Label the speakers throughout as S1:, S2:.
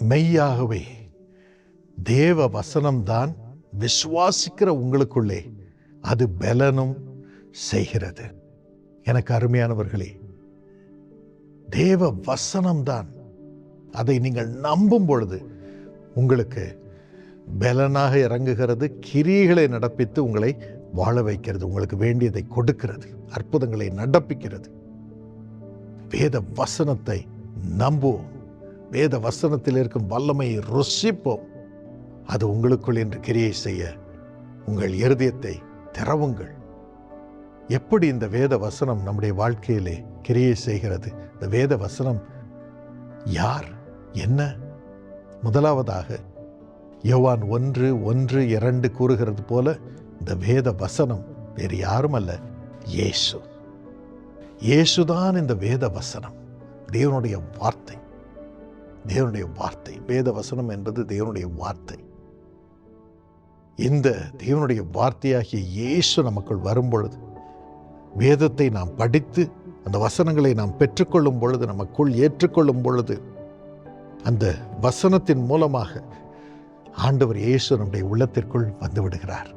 S1: மெய்யாகவே. தேவ வசனம்தான் விசுவாசிக்கிற உங்களுக்குள்ளே அது பலனும் செய்கிறது. எனக்கு அருமையானவர்களே தேவ வசனம்தான் அதை நீங்கள் நம்பும் பொழுது உங்களுக்கு பலனாக இறங்குகிறது கிரிகளை நடப்பித்து உங்களை வாழ வைக்கிறது உங்களுக்கு வேண்டியதை கொடுக்கிறது அற்புதங்களை நடப்பிக்கிறது. வேத வசனத்தை நம்புவோம். வேத வசனத்தில் இருக்கும் வல்லமையை ருசிப்போம். அது உங்களுக்குள் என்று கிரியை செய்ய உங்கள் இருதயத்தை திறவுங்கள். எப்படி இந்த வேத வசனம் நம்முடைய வாழ்க்கையிலே கிரியை செய்கிறது? இந்த வேத வசனம் யார் என்ன? முதலாவதாக யோவான் ஒன்று ஒன்று இரண்டு கூறுகிறது போல இந்த வேத வசனம் வேறு யாரும் அல்ல இயேசு. இயேசுதான் இந்த வேத வசனம். தேவனுடைய வார்த்தை. தேவனுடைய வார்த்தை வேத வசனம் என்பது தேவனுடைய வார்த்தை. இந்த தேவனுடைய வார்த்தையாகிய இயேசு நமக்குள் வரும் பொழுது வேதத்தை நாம் படித்து அந்த வசனங்களை நாம் பெற்றுக்கொள்ளும் பொழுது நமக்குள் ஏற்றுக்கொள்ளும் பொழுது அந்த வசனத்தின் மூலமாக ஆண்டவர் இயேசு நம்முடைய உள்ளத்திற்குள் வந்து விடுகிறார்.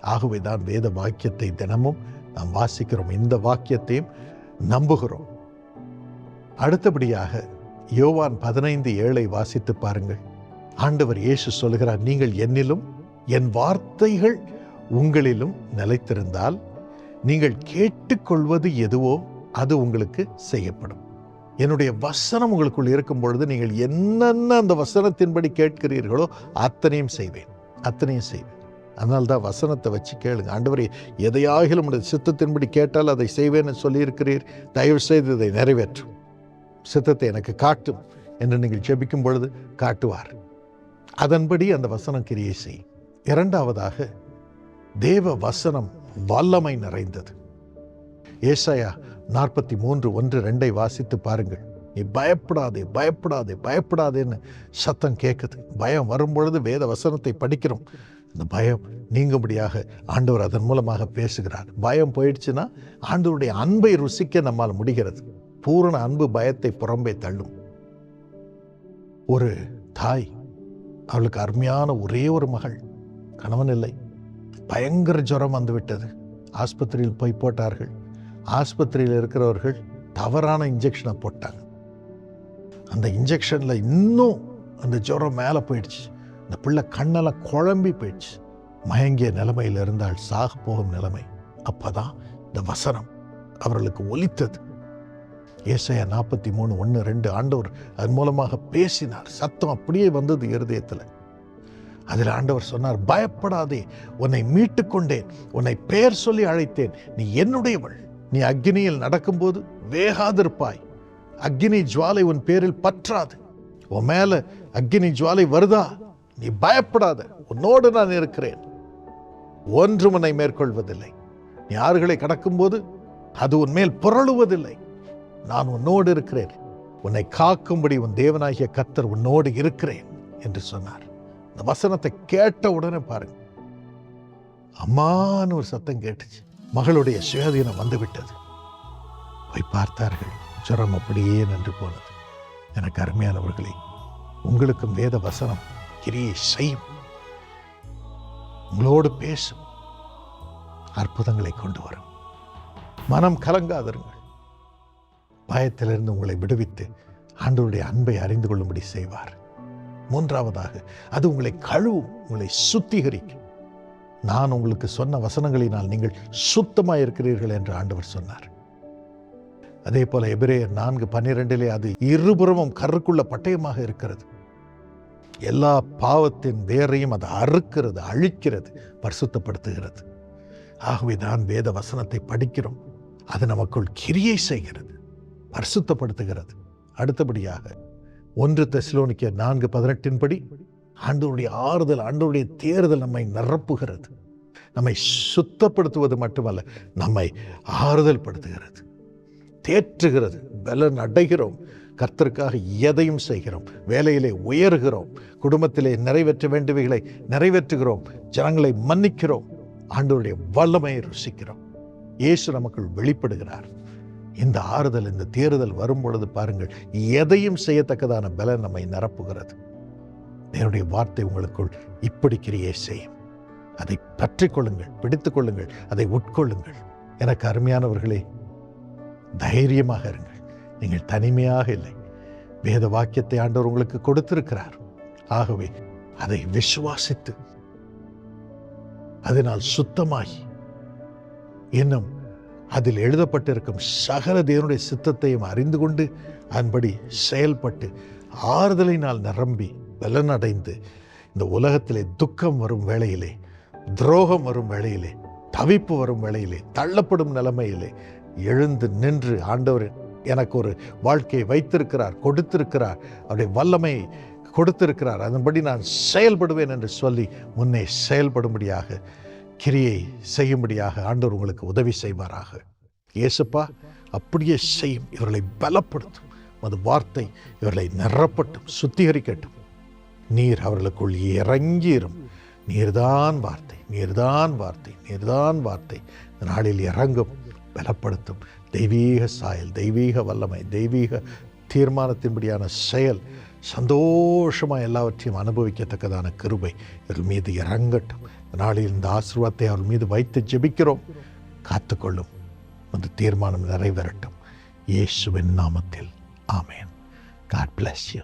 S1: ஆகவே தான் வேத வாக்கியத்தை தினமும் நாம் வாசிக்கிறோம். இந்த வாக்கியத்தையும் நம்புகிறோம். அடுத்தபடியாக யோவான் பதினைந்து ஏழை வாசித்து பாருங்கள். ஆண்டவர் இயேசு சொல்கிறார் நீங்கள் என்னிலும் என் வார்த்தைகள் உங்களிலும் நிலைத்திருந்தால் நீங்கள் கேட்டுக்கொள்வது எதுவோ அது உங்களுக்கு செய்யப்படும். என்னுடைய வசனம் உங்களுக்குள் இருக்கும் பொழுது நீங்கள் என்னென்ன அந்த வசனத்தின்படி கேட்கிறீர்களோ அத்தனையும் செய்வேன் அத்தனையும் செய்வேன். அதனால தான் வசனத்தை வச்சு கேளுங்க. ஆண்டவரே எதையாகிலும் உடைய சித்தத்தின்படி கேட்டால் அதை செய்வேன்னு சொல்லியிருக்கிறீர். தயவு செய்து இதை நிறைவேற்றும். சித்தத்தை எனக்கு காட்டும் என்று நீங்கள் ஜெபிக்கும் பொழுது காட்டுவார். அதன்படி அந்த வசனம் கிரியை செய். இரண்டாவதாக தேவ வசனம் வல்லமை நிறைந்தது. ஏசாயா நாற்பத்தி மூன்று ஒன்று ரெண்டை வாசித்து பாருங்கள். நீ பயப்படாதே பயப்படாதே பயப்படாதேன்னு சத்தம் கேட்குது. பயம் வரும்பொழுது வேத வசனத்தை படிக்கிறோம். இந்த பயம் நீங்கும்படியாக ஆண்டவர் அதன் மூலமாக பேசுகிறார். பயம் போயிடுச்சுன்னா ஆண்டவருடைய அன்பை ருசிக்க நம்மால் முடிகிறது. பூரண அன்பு பயத்தை புறம்பே தள்ளும். ஒரு தாய் அவளுக்கு அருமையான ஒரே ஒரு மகள் கணவன் இல்லை. பயங்கர ஜுரம் வந்துவிட்டது ஆஸ்பத்திரியில் போய் போட்டார்கள். ஆஸ்பத்திரியில் இருக்கிறவர்கள் தவறான இன்ஜெக்ஷனை போட்டாங்க. அந்த இன்ஜெக்ஷனில் இன்னும் அந்த ஜுரம் மேலே போயிடுச்சு. இந்த பிள்ளை கண்ணெல்லாம் குழம்பி போயிடுச்சு. மயங்கிய நிலைமையில் இருந்தால் சாக போகும் நிலைமை. அப்போதான் இந்த வசனம் அவர்களுக்கு ஒலித்தது. ஏசையா நாற்பத்தி மூணு ஒன்று ரெண்டு ஆண்டவர் அதன் மூலமாக பேசினார். சத்தம் அப்படியே வந்தது இருதயத்தில். அதில் ஆண்டவர் சொன்னார் பயப்படாதே உன்னை மீட்டு கொண்டேன் உன்னை பெயர் சொல்லி அழைத்தேன். நீ என்னுடையவள். நீ அக்னியில் நடக்கும்போது வேகாதிருப்பாய். அக்னி ஜுவாலை உன் பேரில் பற்றாது. உன் மேல அக்னி ஜுவாலை வருதா? நீ பயப்படாத உன்னோடு நான் இருக்கிறேன். ஒன்றும் உன்னை மேற்கொள்வதில்லை. நீ ஆறுகளை கடக்கும்போது அது உன் மேல் புரளுவதில்லை. நான் உன்னோடு இருக்கிறேன். உன்னை காக்கும்படி உன் தேவனாகிய கத்தர் உன்னோடு இருக்கிறேன் என்று சொன்னார். இந்த வசனத்தை கேட்ட உடனே பாருங்க. அம்மான்னு ஒரு சத்தம் கேட்டுச்சு. மகளுடைய சுயாதீனம் வந்துவிட்டது. போய் பார்த்தார்கள். ஜுரம் அப்படியே நின்று போனது. எனக்கு அருமையானவர்களே உங்களுக்கும் வேத வசனம் கிரியை செய்யும். உங்களோடு பேசும். அற்புதங்களை கொண்டு வரும். மனம் கலங்காதருங்கள். பயத்திலிருந்து உங்களை விடுவித்து ஆண்டவருடைய அன்பை அறிந்து கொள்ளும்படி செய்வார். மூன்றாவதாக அது உங்களை கழுவும் உங்களை சுத்திகரிக்கும். நான் உங்களுக்கு சொன்ன வசனங்களினால் நீங்கள் சுத்தமாக இருக்கிறீர்கள் என்று ஆண்டவர் சொன்னார். அதே போல எபிரேயர் நான்கு பன்னிரெண்டிலே அது இருபுறமும் கருக்குள்ள பட்டயமாக இருக்கிறது. எல்லா பாவத்தின் வேரையும் அது அறுக்கிறது அழிக்கிறது பரிசுத்தப்படுத்துகிறது. ஆகவே தான் வேத வசனத்தை படிக்கிறோம். அது நமக்குள் கிரியை செய்கிறது. பரிசுத்தப்படுத்துகிறது. அடுத்தபடியாக ஒன்று தெசலோனிக்க நான்கு பதினெட்டின்படி ஆண்டவருடைய ஆறுதல் ஆண்டவருடைய தேர்தல் நம்மை நிரப்புகிறது. நம்மை சுத்தப்படுத்துவது மட்டுமல்ல நம்மை ஆறுதல் படுத்துகிறது தேற்றுகிறது பலன் அடைகிறோம். கர்த்தருக்காக எதையும் செய்கிறோம். வேலையிலே உயர்கிறோம். குடும்பத்திலே நிறைவேற்ற வேண்டியவைகளை நிறைவேற்றுகிறோம். ஜனங்களை மன்னிக்கிறோம். ஆண்டவருடைய வல்லமையை ருசிக்கிறோம். இயேசு நமக்குள் வெளிப்படுகிறார். இந்த ஆறுதல் இந்த தேறுதல் வரும் பொழுது பாருங்கள் எதையும் செய்யத்தக்கதான பலன் நம்மை நிரப்புகிறது. என்னுடைய வார்த்தை உங்களுக்குள் இப்படி கிரியை செய்யும். அதை பற்றி கொள்ளுங்கள் பிடித்துக் கொள்ளுங்கள் அதை உட்கொள்ளுங்கள். எனக்கு அருமையானவர்களே தைரியமாக இருங்கள். நீங்கள் தனிமையாக இல்லை. வேத வாக்கியத்தை ஆண்டவர் உங்களுக்கு கொடுத்திருக்கிறார். ஆகவே அதை விசுவாசித்து அதனால் சுத்தமாகி இன்னும் அதில் எழுதப்பட்டிருக்கும் சகல தேவனுடைய சித்தத்தையும் அறிந்து கொண்டு அதன்படி செயல்பட்டு ஆறுதலினால் நிரம்பி பலனடைந்து இந்த உலகத்திலே துக்கம் வரும் வேளையிலே துரோகம் வரும் வேளையிலே தவிப்பு வரும் வேளையிலே தள்ளப்படும் நிலைமையிலே எழுந்து நின்று ஆண்டவர் எனக்கு ஒரு வாழ்க்கையை வைத்திருக்கிறார் கொடுத்திருக்கிறார் அவருடைய வல்லமையை கொடுத்திருக்கிறார். அதன்படி நான் செயல்படுவேன் என்று சொல்லி முன்னே செயல்படும்படியாக கிரியை செய்யும்படியாக ஆண்டவர் உங்களுக்கு உதவி செய்வாராக. இயேசுப்பா அப்படியே செய்யும். இவர்களை பலப்படுத்தும். அது வார்த்தை இவர்களை நிரப்பட்டும் சுத்திகரிக்கட்டும். நீர் அவர்களுக்குள் இறங்கிரும். நீர்தான் வார்த்தை நீர்தான் வார்த்தை நீர்தான் வார்த்தை. இந்த நாளில் இறங்கும் பலப்படுத்தும். தெய்வீக சாயல் தெய்வீக வல்லமை தெய்வீக தீர்மானத்தின்படியான செயல் சந்தோஷமாக எல்லாவற்றையும் அனுபவிக்கத்தக்கதான கிருபை இவர்கள் மீது இறங்கட்டும். இந்த நாளில் இந்த ஆசீர்வாதத்தை அவர் மீது வைத்து ஜெபிக்கிறோம். காத்துக்கொள்ளும். அந்த தீர்மானம் நிறைவேறட்டும். இயேசுவின் நாமத்தில். ஆமேன். God bless you